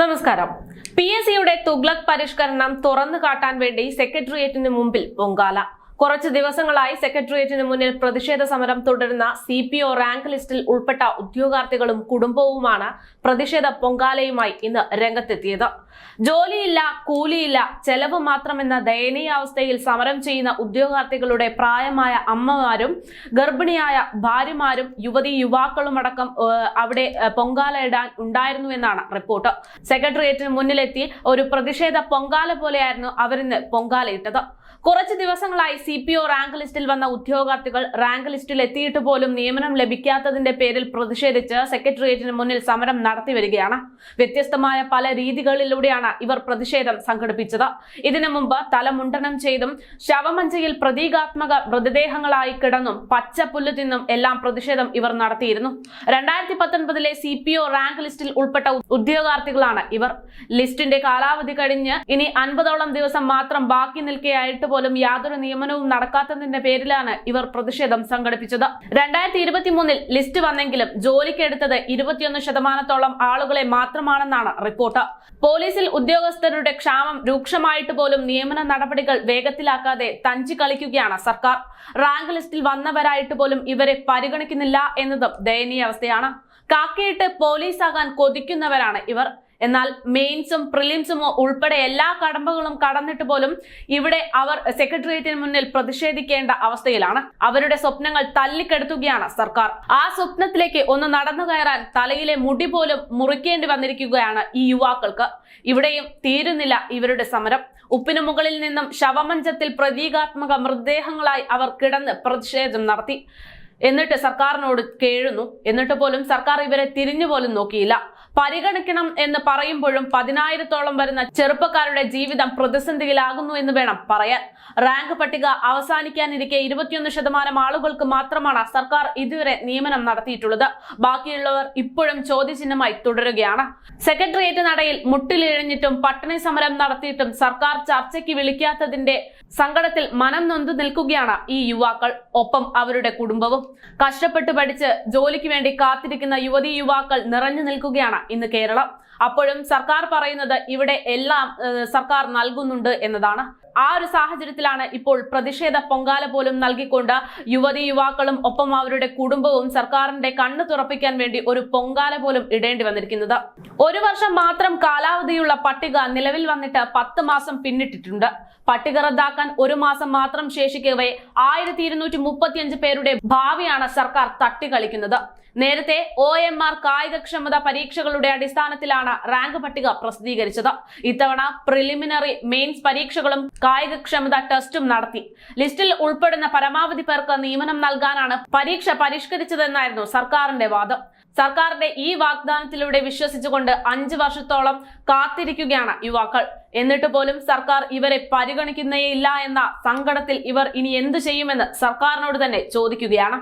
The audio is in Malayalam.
നമസ്കാരം. പി എസ് സിയുടെ തുഗ്ലക് പരിഷ്കരണം തുറന്നു കാട്ടാൻ വേണ്ടി സെക്രട്ടേറിയറ്റിന് മുമ്പിൽ പൊങ്കാല. കുറച്ച് ദിവസങ്ങളായി സെക്രട്ടേറിയറ്റിന് മുന്നിൽ പ്രതിഷേധ സമരം തുടരുന്ന സി പി ഒ റാങ്ക് ലിസ്റ്റിൽ ഉൾപ്പെട്ട ഉദ്യോഗാർത്ഥികളും കുടുംബവുമാണ് പ്രതിഷേധ പൊങ്കാലയുമായി ഇന്ന് രംഗത്തെത്തിയത്. ജോലിയില്ല കൂലിയില്ല ചെലവ് മാത്രമെന്ന ദയനീയാവസ്ഥയിൽ സമരം ചെയ്യുന്ന ഉദ്യോഗാർത്ഥികളുടെ പ്രായമായ അമ്മമാരും ഗർഭിണിയായ ഭാര്യമാരും യുവതി യുവാക്കളും അടക്കം അവിടെ പൊങ്കാല ഇടാൻ ഉണ്ടായിരുന്നു എന്നാണ് റിപ്പോർട്ട്. സെക്രട്ടേറിയറ്റിന് മുന്നിലെത്തി ഒരു പ്രതിഷേധ പൊങ്കാല പോലെയായിരുന്നു അവരിന്ന് പൊങ്കാലയിട്ടത്. കുറച്ച് ദിവസങ്ങളായി സി പി ഒ റാങ്ക് ലിസ്റ്റിൽ വന്ന ഉദ്യോഗാർത്ഥികൾ റാങ്ക് ലിസ്റ്റിൽ എത്തിയിട്ട് പോലും നിയമനം ലഭിക്കാത്തതിന്റെ പേരിൽ പ്രതിഷേധിച്ച് സെക്രട്ടേറിയറ്റിന് മുന്നിൽ സമരം നടത്തി വരികയാണ്. വ്യത്യസ്തമായ പല രീതികളിലൂടെയാണ് ഇവർ പ്രതിഷേധം സംഘടിപ്പിച്ചത്. ഇതിനു മുമ്പ് തലമുണ്ടനം ചെയ്തും ശവമഞ്ചയിൽ പ്രതീകാത്മക മൃതദേഹങ്ങളായി കിടന്നും പച്ച പുല്ലു തിന്നും എല്ലാം പ്രതിഷേധം ഇവർ നടത്തിയിരുന്നു. രണ്ടായിരത്തി പത്തൊൻപതിലെ സി പി ഒ റാങ്ക് ലിസ്റ്റിൽ ഉൾപ്പെട്ട ഉദ്യോഗാർത്ഥികളാണ് ഇവർ. ലിസ്റ്റിന്റെ കാലാവധി കഴിഞ്ഞ് ഇനി അൻപതോളം ദിവസം മാത്രം ബാക്കി നിൽക്കെയായിട്ട് പോലും യാതൊരു നിയമനവും നടക്കാത്തതിന്റെ പേരിലാണ് ഇവർ പ്രതിഷേധം സംഘടിപ്പിച്ചത്. രണ്ടായിരത്തി ഇരുപത്തി മൂന്നിൽ ലിസ്റ്റ് വന്നെങ്കിലും ജോലിക്കെടുത്തത് ഇരുപത്തിയൊന്ന് ശതമാനത്തോളം ആളുകളെ മാത്രമാണെന്നാണ് റിപ്പോർട്ട്. പോലീസിൽ ഉദ്യോഗസ്ഥരുടെ ക്ഷാമം രൂക്ഷമായിട്ട് പോലും നിയമന നടപടികൾ വേഗത്തിലാക്കാതെ തഞ്ചി കളിക്കുകയാണ് സർക്കാർ. റാങ്ക് ലിസ്റ്റിൽ വന്നവരായിട്ട് പോലും ഇവരെ പരിഗണിക്കുന്നില്ല എന്നതും ദയനീയ ദയനീയാവസ്ഥയാണ്. കാക്കയിട്ട് പോലീസാകാൻ കൊതിക്കുന്നവരാണ് ഇവർ. എന്നാൽ മെയിൻസും പ്രിലിംസും ഉൾപ്പെടെ എല്ലാ കടമ്പകളും കടന്നിട്ട് പോലും ഇവിടെ അവർ സെക്രട്ടേറിയറ്റിന് മുന്നിൽ പ്രതിഷേധിക്കേണ്ട അവസ്ഥയിലാണ്. അവരുടെ സ്വപ്നങ്ങൾ തല്ലിക്കെടുത്തുകയാണ് സർക്കാർ. ആ സ്വപ്നത്തിലേക്ക് ഒന്ന് നടന്നു കയറാൻ തലയിലെ മുടി പോലും മുറിക്കേണ്ടി വന്നിരിക്കുകയാണ് ഈ യുവാക്കൾക്ക്. ഇവിടെയും തീരുന്നില്ല ഇവരുടെ സമരം. ഉപ്പിനു മുകളിൽ നിന്നും ശവമഞ്ചത്തിൽ പ്രതീകാത്മക മൃതദേഹങ്ങളായി അവർ കിടന്ന് പ്രതിഷേധം നടത്തി. എന്നിട്ട് സർക്കാരിനോട് കേഴുന്നു. എന്നിട്ട് പോലും സർക്കാർ ഇവരെ തിരിഞ്ഞു പോലും നോക്കിയില്ല. പരിഗണിക്കണം എന്ന് പറയുമ്പോഴും പതിനായിരത്തോളം വരുന്ന ചെറുപ്പക്കാരുടെ ജീവിതം പ്രതിസന്ധിയിലാകുന്നു എന്ന് വേണം പറയാൻ. റാങ്ക് പട്ടിക അവസാനിക്കാനിരിക്കെ ഇരുപത്തിയൊന്ന് ശതമാനം ആളുകൾക്ക് മാത്രമാണ് സർക്കാർ ഇതുവരെ നിയമനം നടത്തിയിട്ടുള്ളത്. ബാക്കിയുള്ളവർ ഇപ്പോഴും ചോദ്യചിഹ്നമായി തുടരുകയാണ്. സെക്രട്ടേറിയറ്റ് നടയിൽ മുട്ടിലിഴഞ്ഞിട്ടും പട്ടിണി സമരം നടത്തിയിട്ടും സർക്കാർ ചർച്ചയ്ക്ക് വിളിക്കാത്തതിന്റെ സങ്കടത്തിൽ മനം നൊന്തു നിൽക്കുകയാണ് ഈ യുവാക്കൾ ഒപ്പം അവരുടെ കുടുംബവും. കഷ്ടപ്പെട്ട് പഠിച്ച് ജോലിക്ക് വേണ്ടി കാത്തിരിക്കുന്ന യുവതി യുവാക്കൾ നിറഞ്ഞു നിൽക്കുകയാണ് ഇന്ന് കേരളം. അപ്പോഴും സർക്കാർ പറയുന്നത് ഇവിടെ എല്ലാം സർക്കാർ നൽകുന്നുണ്ട് എന്നതാണ് ആ ഒരു സാഹചര്യത്തിലാണ് ഇപ്പോൾ പ്രതിഷേധ പൊങ്കാല പോലും നൽകിക്കൊണ്ട് യുവതി യുവാക്കളും ഒപ്പം അവരുടെ കുടുംബവും സർക്കാരിന്റെ കണ്ണു തുറപ്പിക്കാൻ വേണ്ടി ഒരു പൊങ്കാല പോലും ഇടേണ്ടി വന്നിരിക്കുന്നത്. ഒരു വർഷം മാത്രം കാലാവധിയുള്ള പട്ടിക നിലവിൽ വന്നിട്ട് പത്ത് മാസം പിന്നിട്ടിട്ടുണ്ട്. പട്ടിക റദ്ദാക്കാൻ ഒരു മാസം മാത്രം ശേഷിക്കവേ ആയിരത്തി ഇരുന്നൂറ്റി മുപ്പത്തിയഞ്ച് പേരുടെ ഭാവിയാണ് സർക്കാർ തട്ടിക്കളിക്കുന്നത്. നേരത്തെ ഒ എം ആർ കായികക്ഷമത പരീക്ഷകളുടെ അടിസ്ഥാനത്തിലാണ് റാങ്ക് പട്ടിക പ്രസിദ്ധീകരിച്ചത്. ഇത്തവണ പ്രിലിമിനറി മെയിൻസ് പരീക്ഷകളും കായികക്ഷമത ടെസ്റ്റും നടത്തി. ലിസ്റ്റിൽ ഉൾപ്പെടുന്ന പരമാവധി പേർക്ക് നിയമനം നൽകാനാണ് പരീക്ഷ പരിഷ്കരിച്ചതെന്നായിരുന്നു സർക്കാരിന്റെ വാദം. സർക്കാരിന്റെ ഈ വാഗ്ദാനത്തിലൂടെ വിശ്വസിച്ചുകൊണ്ട് അഞ്ചു വർഷത്തോളം കാത്തിരിക്കുകയാണ് യുവാക്കൾ. എന്നിട്ട് പോലും സർക്കാർ ഇവരെ പരിഗണിക്കുന്നേയില്ല എന്ന സങ്കടത്തിൽ ഇവർ ഇനി എന്തു ചെയ്യുമെന്ന് സർക്കാരിനോട് തന്നെ ചോദിക്കുകയാണ്.